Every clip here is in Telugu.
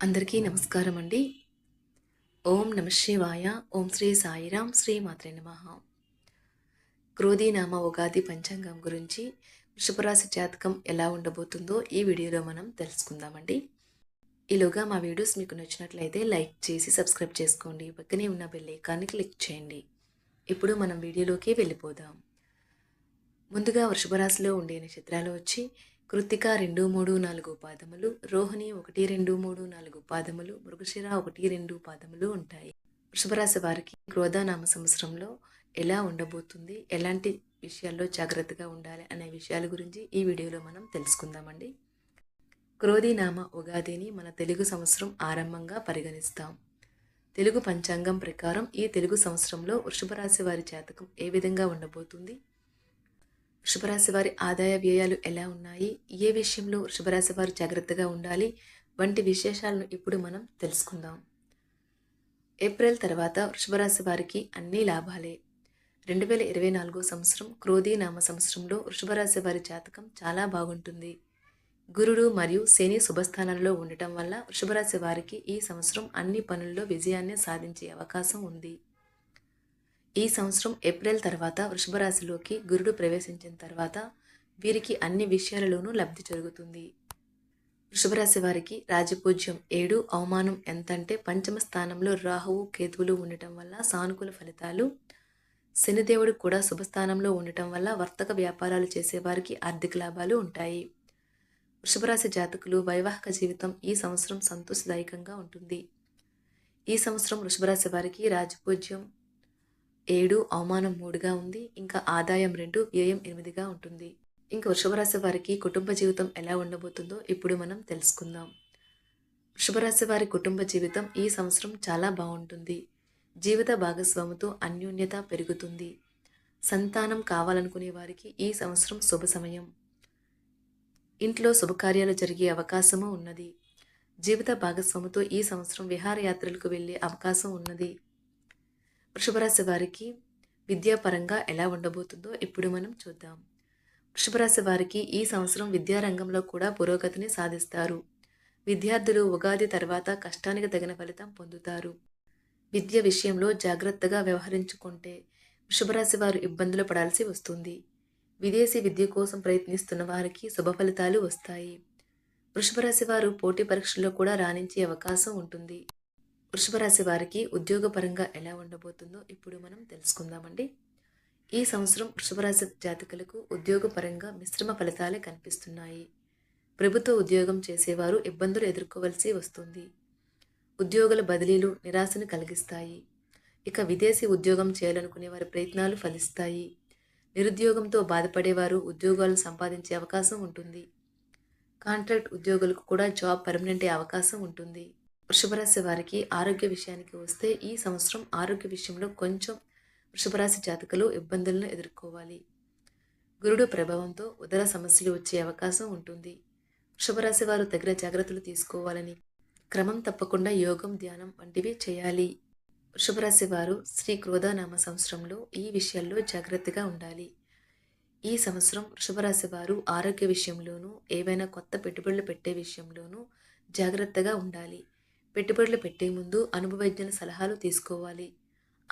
అందరికీ నమస్కారం అండి ఓం నమ శివాయ ఓం శ్రీ సాయిరాం శ్రీ మాత్రే నమ. క్రోధీనామ ఉగాది పంచాంగం గురించి వృషభరాశి జాతకం ఎలా ఉండబోతుందో ఈ వీడియోలో మనం తెలుసుకుందామండి. ఈలోగా మా వీడియోస్ మీకు నచ్చినట్లయితే లైక్ చేసి సబ్స్క్రైబ్ చేసుకోండి. పక్కనే ఉన్న బెల్ ఐకాన్ని క్లిక్ చేయండి. ఇప్పుడు మనం వీడియోలోకి వెళ్ళిపోదాం. ముందుగా వృషభరాశిలో ఉండే నక్షత్రాలు వచ్చి కృత్తిక రెండు మూడు నాలుగు పాదములు రోహిణి ఒకటి రెండు మూడు నాలుగు పాదములు మృగశిర ఒకటి రెండు పాదములు ఉంటాయి. వృషభరాశి వారికి క్రోధానామ సంవత్సరంలో ఎలా ఉండబోతుంది ఎలాంటి విషయాల్లో జాగ్రత్తగా ఉండాలి అనే విషయాల గురించి ఈ వీడియోలో మనం తెలుసుకుందామండి. క్రోధినామ ఉగాదిని మన తెలుగు సంవత్సరం ఆరంభంగా పరిగణిస్తాం. తెలుగు పంచాంగం ప్రకారం ఈ తెలుగు సంవత్సరంలో వృషభరాశి వారి జాతకం ఏ విధంగా ఉండబోతుంది వృషభరాశి వారి ఆదాయ వ్యయాలు ఎలా ఉన్నాయి? ఏ విషయంలో వృషభరాశి వారు జాగ్రత్తగా ఉండాలి? వంటి విశేషాలను ఇప్పుడు మనం తెలుసుకుందాం. ఏప్రిల్ తర్వాత వృషభరాశి వారికి అన్ని లాభాలే. రెండు వేల ఇరవై నాలుగో సంవత్సరం క్రోధీ నామ సంవత్సరంలో వృషభరాశి వారి జాతకం చాలా బాగుంటుంది. గురుడు మరియు శని శుభస్థానంలో ఉండటం వల్ల వృషభరాశి వారికి ఈ సంవత్సరం అన్ని పనుల్లో విజయాన్ని సాధించే అవకాశం ఉంది. ఈ సంవత్సరం ఏప్రిల్ తర్వాత వృషభరాశిలోకి గురుడు ప్రవేశించిన తర్వాత వీరికి అన్ని విషయాలలోనూ లబ్ధి జరుగుతుంది. వృషభరాశి వారికి రాజపూజ్యం ఏడు అవమానం ఎంతంటే పంచమ స్థానంలో రాహువు కేతువులు ఉండటం వల్ల సానుకూల ఫలితాలు. శనిదేవుడు కూడా శుభస్థానంలో ఉండటం వల్ల వర్తక వ్యాపారాలు చేసేవారికి ఆర్థిక లాభాలు ఉంటాయి. వృషభరాశి జాతకులు వైవాహిక జీవితం ఈ సంవత్సరం సంతోషదాయకంగా ఉంటుంది. ఈ సంవత్సరం వృషభరాశి వారికి రాజపూజ్యం ఏడు అవమానం మూడుగా ఉంది. ఇంకా ఆదాయం రెండు వ్యయం ఎనిమిదిగా ఉంటుంది. ఇంకా వృషభరాశి వారికి కుటుంబ జీవితం ఎలా ఉండబోతుందో ఇప్పుడు మనం తెలుసుకుందాం. వృషభరాశి వారి కుటుంబ జీవితం ఈ సంవత్సరం చాలా బాగుంటుంది. జీవిత భాగస్వామితో అన్యోన్యత పెరుగుతుంది. సంతానం కావాలనుకునే వారికి ఈ సంవత్సరం శుభ సమయం. ఇంట్లో శుభకార్యాలు జరిగే అవకాశము ఉన్నది. జీవిత భాగస్వామితో ఈ సంవత్సరం విహారయాత్రలకు వెళ్ళే అవకాశం ఉన్నది. వృషభరాశి వారికి విద్యాపరంగా ఎలా ఉండబోతుందో ఇప్పుడు మనం చూద్దాం. వృషభరాశి వారికి ఈ సంవత్సరం విద్యారంగంలో కూడా పురోగతిని సాధిస్తారు. విద్యార్థులు ఉగాది తర్వాత కష్టానికి తగిన ఫలితం పొందుతారు. విద్య విషయంలో జాగ్రత్తగా వ్యవహరించుకుంటే వృషభరాశి వారు ఇబ్బందులు పడాల్సి వస్తుంది. విదేశీ విద్య కోసం ప్రయత్నిస్తున్న వారికి శుభ ఫలితాలు వస్తాయి. వృషభరాశి వారు పోటీ పరీక్షల్లో కూడా రాణించే అవకాశం ఉంటుంది. వృషభరాశి వారికి ఉద్యోగపరంగా ఎలా ఉండబోతుందో ఇప్పుడు మనం తెలుసుకుందామండి. ఈ సంవత్సరం వృషభరాశి జాతకులకు ఉద్యోగపరంగా మిశ్రమ ఫలితాలే కనిపిస్తున్నాయి. ప్రభుత్వ ఉద్యోగం చేసేవారు ఇబ్బందులు ఎదుర్కోవలసి వస్తుంది. ఉద్యోగుల బదిలీలు నిరాశను కలిగిస్తాయి. ఇక విదేశీ ఉద్యోగం చేయాలనుకునే వారి ప్రయత్నాలు ఫలిస్తాయి. నిరుద్యోగంతో బాధపడేవారు ఉద్యోగాలు సంపాదించే అవకాశం ఉంటుంది. కాంట్రాక్ట్ ఉద్యోగులకు కూడా జాబ్ పర్మనెంట్ అవకాశం ఉంటుంది. వృషభరాశి వారికి ఆరోగ్య విషయానికి వస్తే ఈ సంవత్సరం ఆరోగ్య విషయంలో కొంచెం వృషభరాశి జాతకులు ఇబ్బందులను ఎదుర్కోవాలి. గురుడు ప్రభావంతో ఉదర సమస్యలు వచ్చే అవకాశం ఉంటుంది. వృషభరాశి వారు తగిన జాగ్రత్తలు తీసుకోవాలని క్రమం తప్పకుండా యోగం ధ్యానం వంటివి చేయాలి. వృషభరాశి వారు శ్రీ క్రోధానామ సంవత్సరంలో ఈ విషయాల్లో జాగ్రత్తగా ఉండాలి. ఈ సంవత్సరం వృషభరాశి వారు ఆరోగ్య విషయంలోనూ ఏవైనా కొత్త పెట్టుబడులు పెట్టే విషయంలోనూ జాగ్రత్తగా ఉండాలి. పెట్టుబడులు పెట్టే ముందు అనుభవజ్ఞుల సలహాలు తీసుకోవాలి.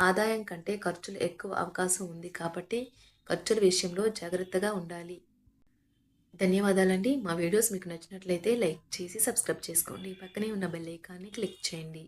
ఆదాయం కంటే ఖర్చులు ఎక్కువ అవకాశం ఉంది కాబట్టి ఖర్చుల విషయంలో జాగ్రత్తగా ఉండాలి. ధన్యవాదాలండి. మా వీడియోస్ మీకు నచ్చినట్లయితే లైక్ చేసి సబ్స్క్రైబ్ చేసుకోండి. పక్కనే ఉన్న బెల్ ఐకాన్ని క్లిక్ చేయండి.